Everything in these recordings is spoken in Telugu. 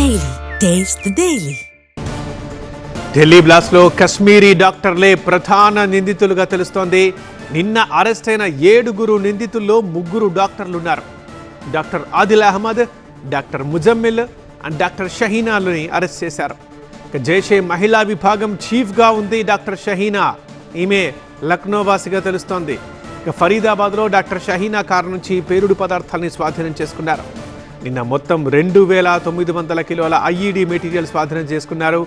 డైలీ టేస్ట్ డైలీ ఢిల్లీ బ్లాస్ట్లో కశ్మీరీ డాక్టర్లే ప్రధాన నిందితులుగా తెలుస్తోంది. నిన్న అరెస్ట్ అయిన ఏడుగురు నిందితుల్లో ముగ్గురు డాక్టర్లు ఉన్నారు doctor Adil Ahmed doctor Muzammil and doctor షహీనాలని arrest చేశారు. జైషే మహిళా విభాగం చీఫ్గా ఉంది డాక్టర్ షహీనా. ఈమె లక్నో వాసిగా తెలుస్తోంది. ఇక ఫరీదాబాద్లో డాక్టర్ షహీనా కారు నుంచి పేరుడు పదార్థాలని స్వాధీనం చేసుకున్నారు. నిన్న మొత్తం రెండు వేల తొమ్మిది వందల కిలోల ఐఈడి మెటీరియల్ స్వాధీనం చేసుకున్నారు.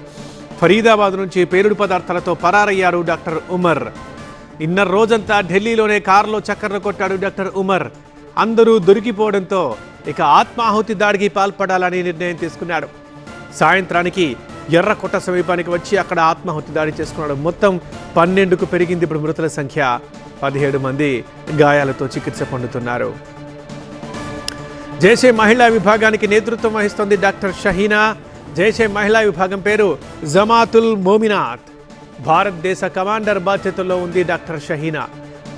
ఫరీదాబాద్ నుంచి పేలుడు పదార్థాలతో పరారయ్యారు డాక్టర్ ఉమర్. నిన్న రోజంతా ఢిల్లీలోనే కారులో చక్కర్లు కొట్టాడు డాక్టర్ ఉమర్. అందరూ దొరికిపోవడంతో ఇక ఆత్మాహుతి దాడికి పాల్పడాలని నిర్ణయం తీసుకున్నాడు. సాయంత్రానికి ఎర్రకొట్ట సమీపానికి వచ్చి అక్కడ ఆత్మాహుతి దాడి చేసుకున్నాడు. మొత్తం పన్నెండుకు పెరిగింది ఇప్పుడు మృతుల సంఖ్య. పదిహేడు మంది గాయాలతో చికిత్స పొందుతున్నారు. జైషే మహిళా విభాగానికి నేతృత్వం వహిస్తోంది డాక్టర్ షహీనా. జైషే మహిళా విభాగం పేరు జమాతుల్ మోమినాత్. భారతదేశ కమాండర్ బాధ్యతలో ఉంది డాక్టర్ షహీనా.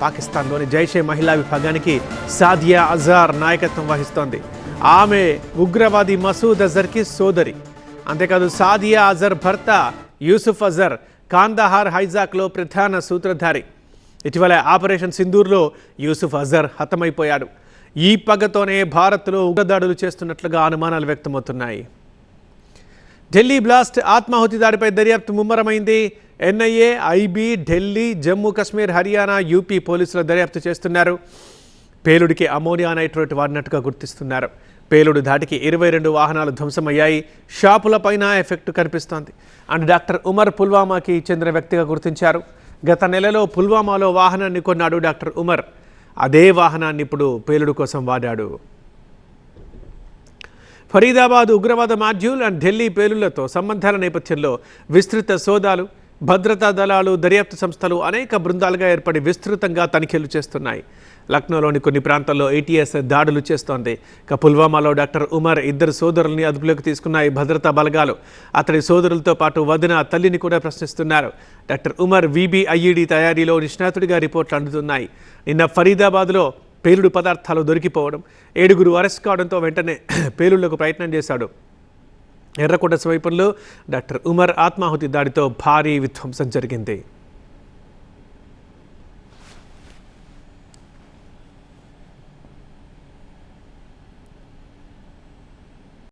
పాకిస్తాన్లోని జైషే మహిళా విభాగానికి సాదియా అజార్ నాయకత్వం వహిస్తోంది. ఆమె ఉగ్రవాది మసూద్ అజర్కి సోదరి. అంతేకాదు సాదియా అజర్ భర్త యూసుఫ్ అజర్ కాందహార్ హైజాక్లో ప్రధాన సూత్రధారి. ఇటీవల ఆపరేషన్ సింధూర్లో యూసుఫ్ అజర్ హతమైపోయాడు. ఈ పగతోనే భారత్లో ఉగ్రదాడులు చేస్తున్నట్లుగా అనుమానాలు వ్యక్తమవుతున్నాయి. ఢిల్లీ బ్లాస్ట్ ఆత్మాహుతి దాడిపై దర్యాప్తు ముమ్మరమైంది. NIA IB Delhi Jammu Kashmir Haryana UP పోలీసులు దర్యాప్తు చేస్తున్నారు. పేలుడికి అమోనియా నైట్రేట్ వాడినట్టుగా గుర్తిస్తున్నారు. పేలుడు ధాటికి ఇరవై రెండు వాహనాలు ధ్వంసమయ్యాయి. షాపులపైన ఎఫెక్ట్ కనిపిస్తోంది. అండ్ డాక్టర్ ఉమర్ పుల్వామాకి చెందిన వ్యక్తిగా గుర్తించారు. గత నెలలో పుల్వామాలో వాహనాన్ని కొన్నాడు డాక్టర్ ఉమర్. అదే వాహనాన్ని ఇప్పుడు పేలుడు కోసం వాడాడు. ఫరీదాబాద్ ఉగ్రవాద మాడ్యూల్ అండ్ ఢిల్లీ పేలుళ్ళతో సంబంధాల నేపథ్యంలో విస్తృత సోదాలు భద్రతా దళాలు దర్యాప్తు సంస్థలు అనేక బృందాలుగా ఏర్పడి విస్తృతంగా తనిఖీలు చేస్తున్నాయి. లక్నోలోని కొన్ని ప్రాంతాల్లో ఏటీఎస్ దాడులు చేస్తోంది. ఇక పుల్వామాలో డాక్టర్ ఉమర్ ఇద్దరు సోదరుల్ని అదుపులోకి తీసుకున్నాయి భద్రతా బలగాలు. అతడి సోదరులతో పాటు వదిన తల్లిని కూడా ప్రశ్నిస్తున్నారు. డాక్టర్ ఉమర్ విబిఐఈడి తయారీలో నిష్ణాతుడిగా రిపోర్ట్లు అందుతున్నాయి. నిన్న ఫరీదాబాద్లో పేలుడు పదార్థాలు దొరికిపోవడం. ఏడుగురు అరెస్ట్ కావడంతో వెంటనే పేలుళ్ళకు ప్రయత్నం చేశాడు. ఎర్రకోట సమీపంలో డాక్టర్ ఉమర్ ఆత్మాహుతి దాడితో భారీ విధ్వంసం జరిగింది.